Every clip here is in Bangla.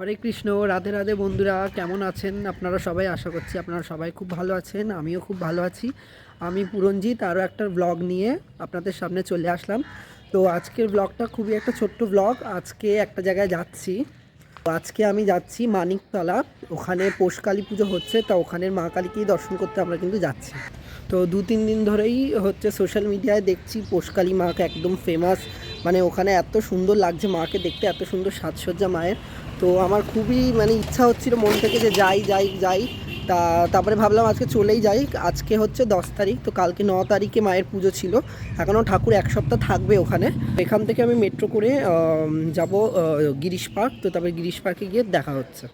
হরে কৃষ্ণ, রাধে রাধে বন্ধুরা, কেমন আছেন? আপনারা সবাই আশা করছি আপনারা সবাই খুব ভালো আছেন, আমিও খুব ভালো আছি। আমি পুরঞ্জিত আরও একটা ব্লগ নিয়ে আপনাদের সামনে চলে আসলাম। তো আজকের ব্লগটা খুবই একটা ছোট্ট ব্লগ আজকে একটা জায়গায় যাচ্ছি। তো আজকে আমি যাচ্ছি মানিকতলা, ওখানে পোষকালী পুজো হচ্ছে, তা ওখানের মা কালীকেই দর্শন করতে আমরা কিন্তু যাচ্ছি। তো দু তিন দিন ধরেই হচ্ছে সোশ্যাল মিডিয়ায় দেখছি পোষকালী মাকে একদম ফেমাস মানে ওখানে এত সুন্দর লাগছে মাকে দেখতে, এত সুন্দর সাজসজ্জা মায়ের। তো আমার খুবই মানে ইচ্ছা হচ্ছিল মন থেকে যে যাই যাই যাই। তা তারপরে ভাবলাম আজকে চলেই যাই। আজকে হচ্ছে দশ তারিখ, তো কালকে ন তারিখে মায়ের পুজো ছিল। এখনও ঠাকুর এক সপ্তাহ থাকবে ওখানে। এখান থেকে আমি মেট্রো করে যাব গিরিশ পার্ক। তো তারপরে গিরিশ পার্কে গিয়ে দেখা হচ্ছে।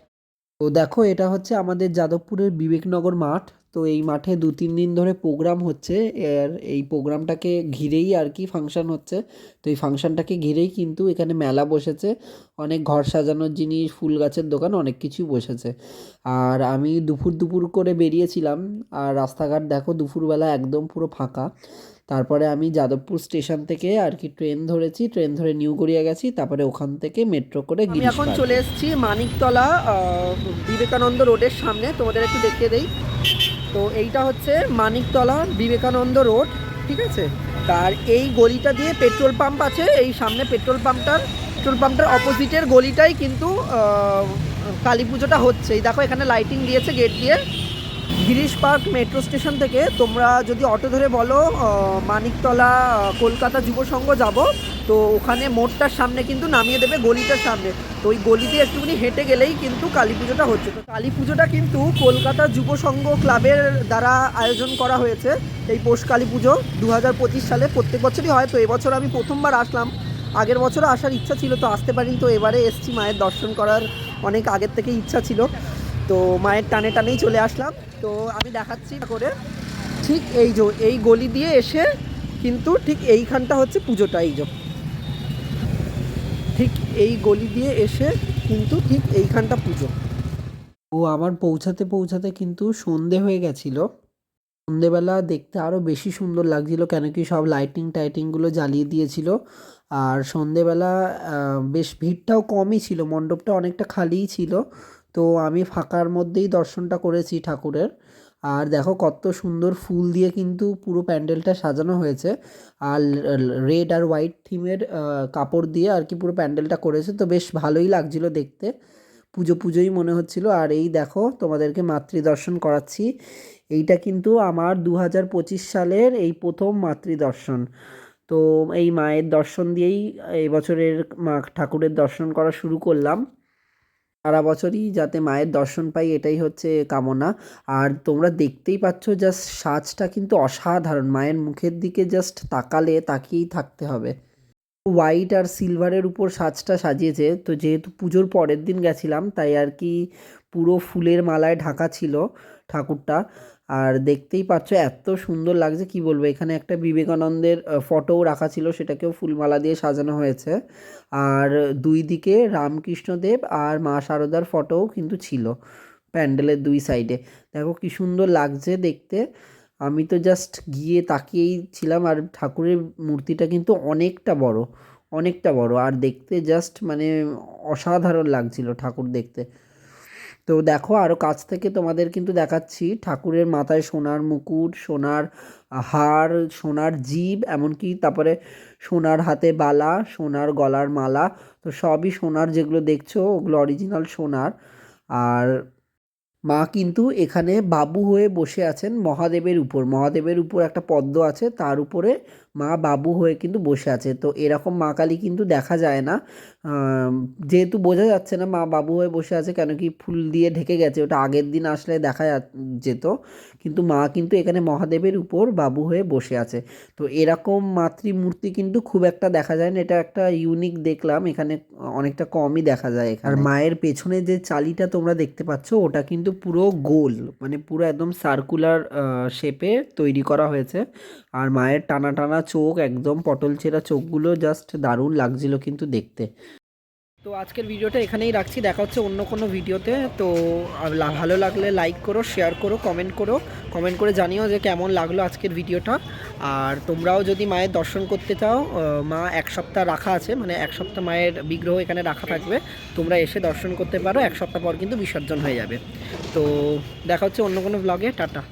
তো দেখো, এটা হচ্ছে আমাদের যাদবপুরের বিবেকনগর মাঠ। তো এই মাঠে দু তিন দিন ধরে প্রোগ্রাম হচ্ছে। এর এই প্রোগ্রামটাকে ঘিরেই আর কি ফাংশন হচ্ছে। তো এই ফাংশনটাকে ঘিরেই কিন্তু এখানে মেলা বসেছে। অনেক ঘর সাজানোর জিনিস ফুল গাছের দোকান অনেক কিছুই বসেছে। আর আমি দুপুর দুপুর করে বেরিয়েছিলাম। আর রাস্তাঘাট দেখো দুপুরবেলা একদম পুরো ফাঁকা। তারপরে আমি যাদবপুর স্টেশন থেকে আর কি ট্রেন ধরেছি। ট্রেন ধরে নিউ গড়িয়া গেছি। তারপরে ওখান থেকে মেট্রো করে আমি এখন চলে এসেছি মানিকতলা বিবেকানন্দ রোডের সামনে। তোমাদের একটু দেখিয়ে দেই। তো এইটা হচ্ছে মানিকতলা বিবেকানন্দ রোড, ঠিক আছে? তার এই গলিটা দিয়ে পেট্রোল পাম্প আছে, এই সামনে পেট্রোল পাম্পটার পেট্রোল পাম্পটার অপোজিটের গলিটাই কিন্তু কালী পুজোটা হচ্ছে। এই দেখো এখানে লাইটিং দিয়েছে গেট দিয়ে। গিরিশ পার্ক মেট্রো স্টেশন থেকে তোমরা যদি অটো ধরে বলো মানিকতলা কলকাতা যুব সংঘ যাব, তো ওখানে মোড়টার সামনে কিন্তু নামিয়ে দেবে গলিটার সামনে। তো ওই গলি দিয়ে একটুখানি হেঁটে গেলেই কিন্তু কালী পুজোটা হচ্ছে। তো কালী পুজোটা কিন্তু কলকাতা যুব সংঘ ক্লাবের দ্বারা আয়োজন করা হয়েছে, এই পৌষ কালী পুজো দু হাজার পঁচিশ সালে। প্রত্যেক বছরই হয়, তো এবছর আমি প্রথমবার আসলাম। আগের বছরও আসার ইচ্ছা ছিল, তো আসতে পারিনি, তো এবারে এসছি মায়ের দর্শন করার অনেক আগের থেকে ইচ্ছা ছিল। তো মায়ের টানে টানেই চলে আসলাম। তো আমি দেখাচ্ছি করে ঠিক এই যে, এই গলি দিয়ে এসে কিন্তু ঠিক এইখানটা হচ্ছে পুজোটা, এই যে। ঠিক এই গলি দিয়ে এসে কিন্তু ঠিক এইখানটা পুজো। ও আমার পৌঁছাতে পৌঁছাতে কিন্তু সন্ধে হয়ে গেছিল। সন্ধেবেলা দেখতে আরও বেশি সুন্দর লাগছিল, কেন কি সব লাইটিং টাইটিংগুলো জ্বালিয়ে দিয়েছিল। আর সন্ধেবেলা বেশ ভিড়টাও কমই ছিল, মণ্ডপটা অনেকটা খালিই ছিল। তো আমি ফাঁকার মধ্যেই দর্শনটা করেছি ঠাকুরের। আর দেখো কত সুন্দর ফুল দিয়ে কিন্তু পুরো প্যান্ডেলটা সাজানো হয়েছে। আর রেড আর হোয়াইট থিমের কাপড় দিয়ে আর কি পুরো প্যান্ডেলটা করেছে। তো বেশ ভালোই লাগছিল দেখতে। পুজো পুজোই মনে হচ্ছিল। আর এই দেখো তোমাদেরকে মাতৃদর্শন করাচ্ছি। এইটা কিন্তু আমার দু হাজার পঁচিশ সালের এই প্রথম মাতৃদর্শন। তো এই মায়ের দর্শন দিয়েই এবছরের মা ঠাকুরের দর্শন করা শুরু করলাম। সারা বছরই যাতে মায়ের দর্শন পাই, এটাই হচ্ছে কামনা। আর তোমরা দেখতেই পাচ্ছ জাস্ট সাজটা কিন্তু অসাধারণ। মায়ের মুখের দিকে জাস্ট তাকালে তাকিয়েই থাকতে হবে। হোয়াইট আর সিলভারের উপর সাজটা সাজিয়েছে। তো যেহেতু পুজোর পরের দিন গেছিলাম, তাই আর কি পুরো ফুলের মালায় ঢাকা ছিল ঠাকুরটা। আর দেখতেই পাচ্ছ এত সুন্দর লাগছে, কি বলব? এখানে একটা বিবেকানন্দের ফটোও রাখা ছিল, সেটাকেও ফুলমালা দিয়ে সাজানো হয়েছে। আর দুই দিকে রামকৃষ্ণদেব আর মা শারদার ফটোও কিন্তু ছিল প্যান্ডেলের দুই সাইডে দেখো কি সুন্দর লাগছে দেখতে। আমি তো জাস্ট গিয়ে তাকিয়েই ছিলাম আর ঠাকুরের মূর্তিটা কিন্তু অনেকটা বড় অনেকটা বড়। আর দেখতে জাস্ট মানে অসাধারণ লাগছিল ঠাকুর দেখতে। তো দেখো আরও কাছ থেকে তোমাদের কিন্তু দেখাচ্ছি ঠাকুরের মাথায় সোনার মুকুট, সোনার হার, সোনার জীব, এমনকি তারপরে সোনার হাতে বালা, সোনার গলার মালা। তো সবই সোনার যেগুলো দেখছ, ওগুলো অরিজিনাল সোনার। আর মা কিন্তু এখানে বাবু হয়ে বসে আছেন মহাদেবের উপর। মহাদেবের উপর একটা পদ্ম আছে তার উপরে মা বাবু হয়ে কিন্তু বসে আছে। তো এরকম মা কালী কিন্তু দেখা যায় না। যেহেতু বোঝা যাচ্ছে না মা বাবু হয়ে বসে আছে কেন কি ফুল দিয়ে ঢেকে গেছে ওটা আগের দিন আসলে দেখা যেত। কিন্তু মা কিন্তু এখানে মহাদেবের উপর বাবু হয়ে বসে আছে। তো এরকম মাতৃমূর্তি কিন্তু খুব একটা দেখা যায় না এটা একটা ইউনিক দেখলাম এখানে অনেকটা কমই দেখা যায় আর মায়ের পেছনে যে চালিটা তোমরা দেখতে পাচ্ছ ওটা কিন্তু পুরো গোল মানে পুরো একদম সার্কুলার শেপে তৈরি করা হয়েছে। আর মায়ের টানা টানা চোখ, একদম পটল ছেঁড়া চোখগুলো জাস্ট দারুণ লাগছিল কিন্তু দেখতে। তো আজকের ভিডিওটা এখানেই রাখছি। দেখা হচ্ছে অন্য কোনো ভিডিওতে। তো ভালো লাগলে লাইক করো শেয়ার করো কমেন্ট করো। কমেন্ট করে জানিও যে কেমন লাগল আজকের ভিডিওটা। আর তোমরাও যদি মায়ের দর্শন করতে চাও মা এক সপ্তাহ রাখা আছে মানে এক সপ্তাহ মায়ের বিগ্রহ এখানে রাখা থাকবে। তোমরা এসে দর্শন করতে পারো, এক সপ্তাহ পর কিন্তু বিসর্জন হয়ে যাবে। তো দেখা হচ্ছে অন্য কোনো ব্লগে টাটা।